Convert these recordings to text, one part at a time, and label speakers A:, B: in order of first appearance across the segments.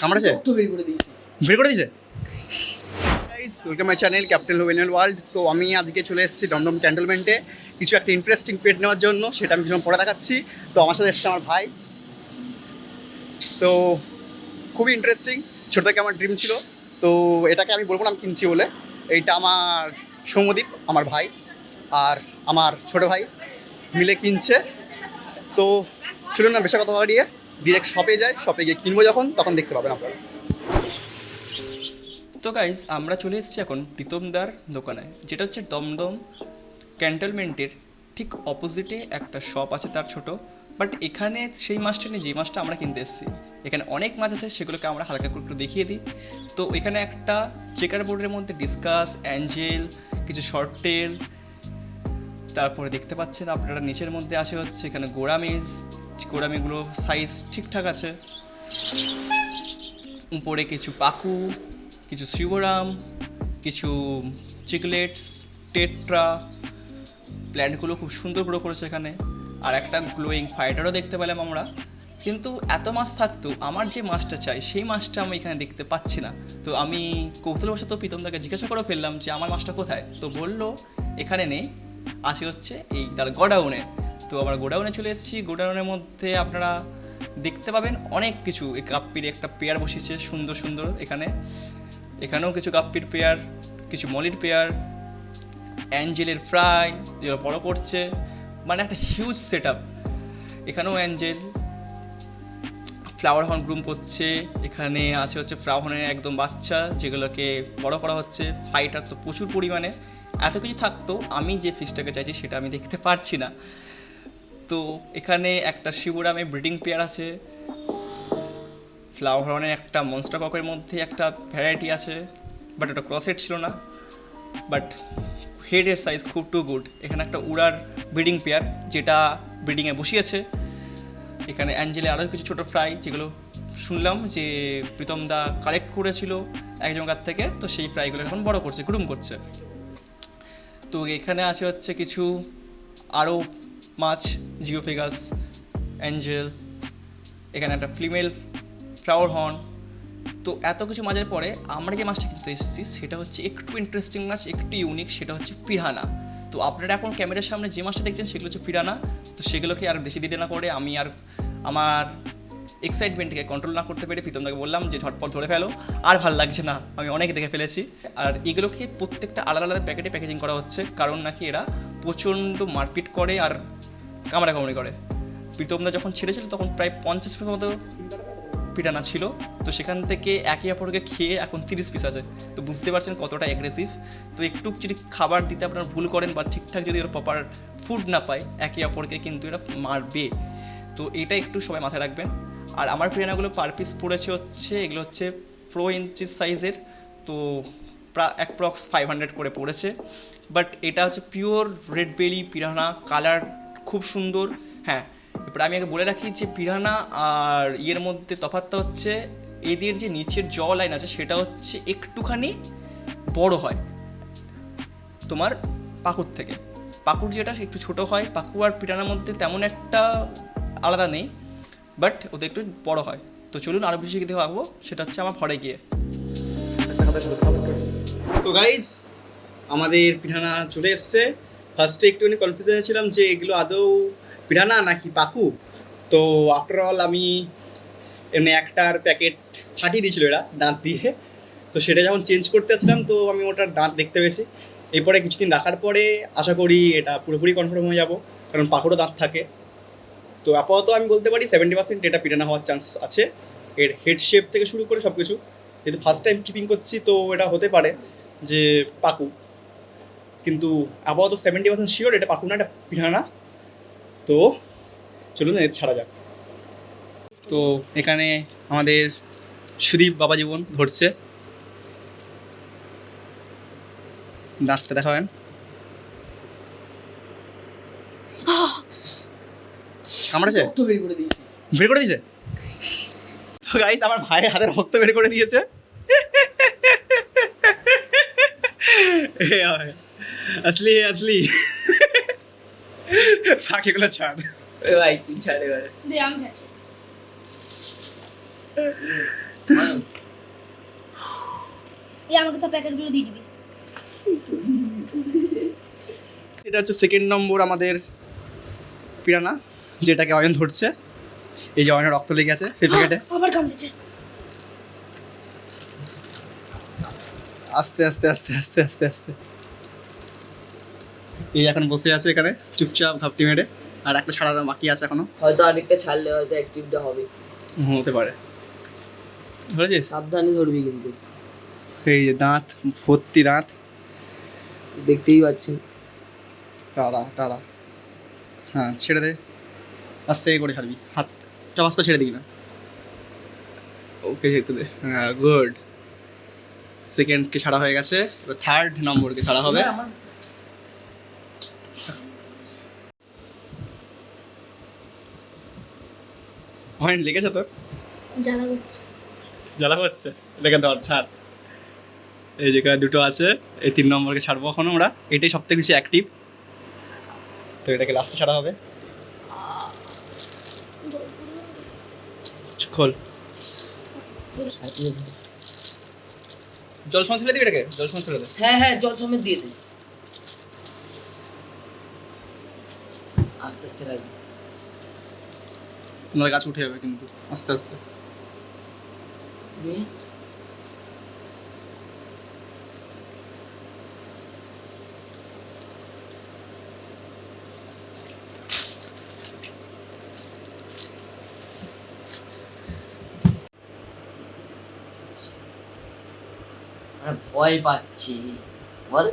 A: কামড়েছে
B: তো বের করে দিয়েছি।
A: বের করে দিয়েছে? Guys welcome my channel world তো আমি আজকে চলে এসেছি দমদম ক্যান্টনমেন্টে কিছু একটা ইন্টারেস্টিং পেট নেওয়ার জন্য সেটা আমি কিছুক্ষণ পরে দেখাচ্ছি। তো আমার সাথে এসেছে আমার ভাই। তো খুবই ইন্টারেস্টিং ছোটো থেকে আমার ড্রিম ছিল। তো এটাকে আমি বলব না আমি কিনছি বলে। এইটা আমার সৌমদীপ আমার ভাই আর আমার ছোটো ভাই মিলে কিনছে। তো চলুন না বেশি কথা বাড়িয়ে। ডিরেক্ট শপে যায় শপে গিয়ে কিনবো যখন, তখন দেখতে পাবেন আপনারা।
C: তো গাইজ আমরা চলে এসেছি এখন প্রীতমদার দোকানে, যেটা হচ্ছে দমদম ক্যান্টনমেন্টের ঠিক অপোজিটে একটা শপ আছে তার ছোট। বাট এখানে সেই মাছটা নেই যে মাছটা আমরা কিনতে এসেছি। এখানে অনেক মাছ আছে, সেগুলোকে আমরা হালকা করে একটু দেখিয়ে দিই। তো এখানে একটা চেকার বোর্ডের মধ্যে ডিসকাস অ্যাঞ্জেল কিছু শর্ট টেল তারপরে দেখতে পাচ্ছেন আপনারা নিচের মধ্যে আছে হচ্ছে এখানে গোড়ামিজ গোড়ামিগুলো সাইজ ঠিকঠাক আছে। উপরে কিছু পাকু, কিছু শিবরাম, কিছু চিকলেটস টেট্রা প্ল্যান্টগুলো খুব সুন্দর গ্রো করেছে এখানে। আর একটা গ্লোয়িং ফাইটারও দেখতে পেলাম আমরা। কিন্তু এত মাছ থাকতো, আমার যে মাছটা চাই, সেই মাছটা আমি এখানে দেখতে পাচ্ছি না। তো আমি কৌতূহলবশত প্রীতমদাকে জিজ্ঞাসা করে ফেললাম যে, আমার মাছটা কোথায়? তো বলল, এখানে নেই। আসে হচ্ছে এই তার গোডাউনে তো আমরা গোডাউনে চলে এসেছি। গোডাউনের মধ্যে আপনারা দেখতে পাবেন অনেক কিছু। এই কাপ্পির একটা পেয়ার বসেছে সুন্দর সুন্দর এখানে। এখানেও কিছু কাপ্পির পেয়ার, কিছু মলির পেয়ার, অ্যাঞ্জেলের ফ্রাই, যেগুলো বড় করছে। মানে একটা হিউজ সেট আপ এখানেও অ্যাঞ্জেল। ফ্লাওয়ার হর্ন গ্রুম করছে। এখানে আছে হচ্ছে ফ্লাওয়ার হর্নের একদম বাচ্চা, যেগুলোকে বড় করা হচ্ছে। ফাইটার তো প্রচুর পরিমাণে। এত কিছু থাকতো, আমি যে ফিশটাকে চাইছি সেটা আমি দেখতে পারছি না। তো এখানে একটা শিবরামে ব্রিডিং পেয়ার আছে। ফ্লাওয়ার একটা মনস্টার ককের মধ্যে একটা ভ্যারাইটি আছে, বাট ওটা ক্রসেট ছিল না। বাট হেডের সাইজ খুব টু গুড। এখানে একটা উড়ার ব্রিডিং পেয়ার যেটা ব্রিডিংয়ে বসিয়েছে। এখানে অ্যাঞ্জেলে আরও কিছু ছোটো ফ্রাই যেগুলো শুনলাম যে প্রীতম দা কালেক্ট করেছিল একজন কাছ থেকে, তো সেই ফ্রাইগুলো এখন বড় করছে গ্রুম করছে। তো এখানে আছে হচ্ছে কিছু আরও মাছ, জিওফেগাস, অ্যাঞ্জেল, এখানে একটা ফিমেল, ফ্লাওয়ার হর্ন। তো এত কিছু মাছের পরে আমরা যে মাছটা কিনতে এসেছি, সেটা হচ্ছে একটু ইন্টারেস্টিং মাছ, একটু ইউনিক সেটা হচ্ছে পিরানা। তো আপনারা এখন ক্যামেরার সামনে যে মাছটা দেখছেন, সেগুলো হচ্ছে পিরানা। তো সেগুলোকে আর বেশি দিতে না করে আমি আর আমার এক্সাইটমেন্টকে কন্ট্রোল না করতে পেরে প্রীতমদাকে বললাম যে, ঝটপট ধরে ফেলো। আর ভালো লাগছে না, আমি অনেক দেখে ফেলেছি। আর এগুলোকে প্রত্যেকটা আলাদা আলাদা প্যাকেটে প্যাকেজিং করা হচ্ছে, কারণ নাকি এরা প্রচণ্ড মারপিট করে আর কামড়া কামড়ি করে। প্রীতমদা যখন ছেড়েছিল, তখন প্রায় পঞ্চাশ পিসের মতো পিটানা ছিল। তো সেখান থেকে একে অপরকে খেয়ে এখন তিরিশ পিস আছে। তো বুঝতে পারছেন কতটা অ্যাগ্রেসিভ তো একটু যদি খাবার দিতে আপনারা ভুল করেন বা ঠিকঠাক যদি ওরা প্রপার ফুড না পায়, একে অপরকে কিন্তু এরা মারবে। তো এটা একটু সবাই মাথায় রাখবেন। আর আমার পিরানাগুলো পার পিস পড়েছে হচ্ছে, এগুলো হচ্ছে ফ্রো ইঞ্চিস সাইজের তো প্রা অ্যাপ্রক্স ফাইভ হান্ড্রেড করে পড়েছে। বাট এটা হচ্ছে pure red belly piranha colour খুব সুন্দর হ্যাঁ। এবার আমি আগে বলে রাখি যে পিরানা আর ইয়ের মধ্যে তফাৎটা হচ্ছে, এদের যে নিচের জ লাইন আছে সেটা হচ্ছে একটুখানি বড় হয় তোমার পাকুর থেকে। পাকুর যেটা একটু ছোট হয় পাকু আর পিরানার মধ্যে তেমন একটা আলাদা নেই বাট ওদের একটু বড় হয়। তো চলুন আরও বেশি দেখে আঁকবো, সেটা হচ্ছে আমার ঘরে গিয়ে।
A: সো গাইজ আমাদের পিঠানা চলে এসছে। ফার্স্টে একটুখানি কনফিউশনে ছিলাম যে এগুলো আদৌ পিরানা নাকি পাকু? তো আফটার অল আমি এমনি একটার প্যাকেট ফাটিয়ে দিয়েছিল এরা, দাঁত দিয়ে। তো সেটা যখন চেঞ্জ করতে যাচ্ছিলাম, তো আমি ওটার দাঁত দেখতে পেয়েছি। এরপরে কিছুদিন রাখার পরে আশা করি এটা পুরোপুরি কনফার্ম হয়ে যাব, কারণ পাকুরও দাঁত থাকে। তো আপাতত আমি বলতে পারি সেভেন্টি পার্সেন্ট এটা পিটানা হওয়ার চান্স আছে। এর হেড শেপ থেকে শুরু করে সব কিছু যেহেতু ফার্স্ট টাইম কিপিং করছি, তো এটা হতে পারে যে পাকু। কিন্তু আপাতত সেভেন্টি পার্সেন্ট শিওর এটা পাকু না এটা পিঠানা তো চলুন এর ছাড়া যাক। তো এখানে আমাদের সুদীপ বাবা জীবন ধরছে দাঁতটা দেখাবেন। কামড়েছে
B: বের করে দিয়েছি।
A: তো গাইস আমার ভাইয়ের হাতে রক্ত বের করে দিয়েছে। হয়। আসলি আসলি ফাঁকিগুলো ছাড়
B: এ ভাই তুই ছাড় এবারে
D: দে আমি ছাড়ছি
B: এই আমাকে সব প্যাকেটগুলো দিয়ে দিবি
A: এটা হচ্ছে সেকেন্ড নম্বর আমাদের পিরানা যেটাকে অয়ন ধরছে। এই যে অয়নের রক্ত লেগে আছে এই প্যাকেটে
B: আবার কামড়েছে
A: আস্তে আস্তে আস্তে আস্তে আস্তে আস্তে। এই এখন বসে আছে এখানে চুপচাপ ঘাপটি মেরে। আর একটা ছাড়ানো বাকি আছে এখনও।
D: হয়তো আরেকটা ছাড়লে হয়তো অ্যাক্টিভটা হবে।
A: হুম, হতে পারে। ধরেছিস?
D: সাবধানে ধরবি কিন্তু।
A: এই যে দাঁত ভর্তি দাঁত।
D: দেখতেই পাচ্ছেন।
A: তাড়া তাড়া। হ্যাঁ ছেড়ে দে। আস্তে করে ছাড়বি। হাতটা বাস করে ছেড়ে দিবি না। ওকে যেতে দে। হ্যাঁ গুড সেকেন্ডকে ছাড়া হয়ে গেছে। থার্ড নম্বরকে ছাড়া হবে। হয় লেগেছে তো?
B: জ্বালা করছে।
A: জ্বালা হচ্ছে লেগে ধর ছাড়। এই যেখানে দুটো আছে এই তিন নম্বরকে ছাড়বো এখন আমরা। এটাই সব থেকে বেশি অ্যাক্টিভ তো এটাকে লাস্টে ছাড়া হবে। খোল। জল ছেড়ে দিবি এটাকে? জল ছেড়ে দে।
D: হ্যাঁ হ্যাঁ জল সমেত দিয়ে দে। আস্তে আস্তে রাখবি।
A: তোমার গাছ উঠে যাবে কিন্তু আস্তে আস্তে।
D: ভয় পাচ্ছি। বল।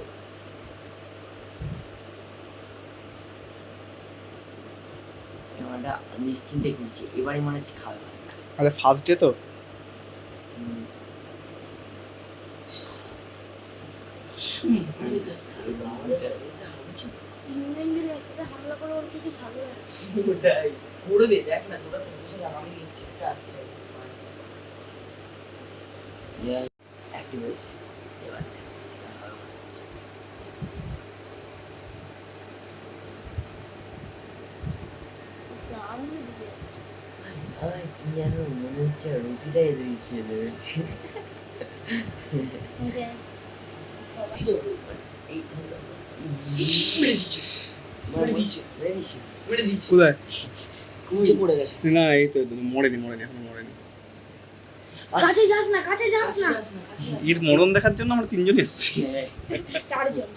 D: আমরা নিশ্চিন্তে করছি। এবারে মনে হচ্ছে খাবে।
A: আরে ফার্স্ট ডে তো?
D: করবে দেখ না তোরা তো বসে থাক আমি ইচ্ছে আসছে অ্যাক্টিভ হয়েছে এবার দেখ সেটা হবে মনে হচ্ছে।
B: আমাদের দিকে যাচ্ছে।
D: জানো মনে হচ্ছে রুচিটাই এদের খেয়ে দেবে এই ধর
A: কোথায়?
D: কুচে পড়ে গেছে
A: না এই তো মরেনি মরেনি এখন মরেনি
B: কাছে যাস না কাছে যাস না।
A: এর মরণ দেখার জন্য আমরা তিনজন এসেছি।
B: চারজন।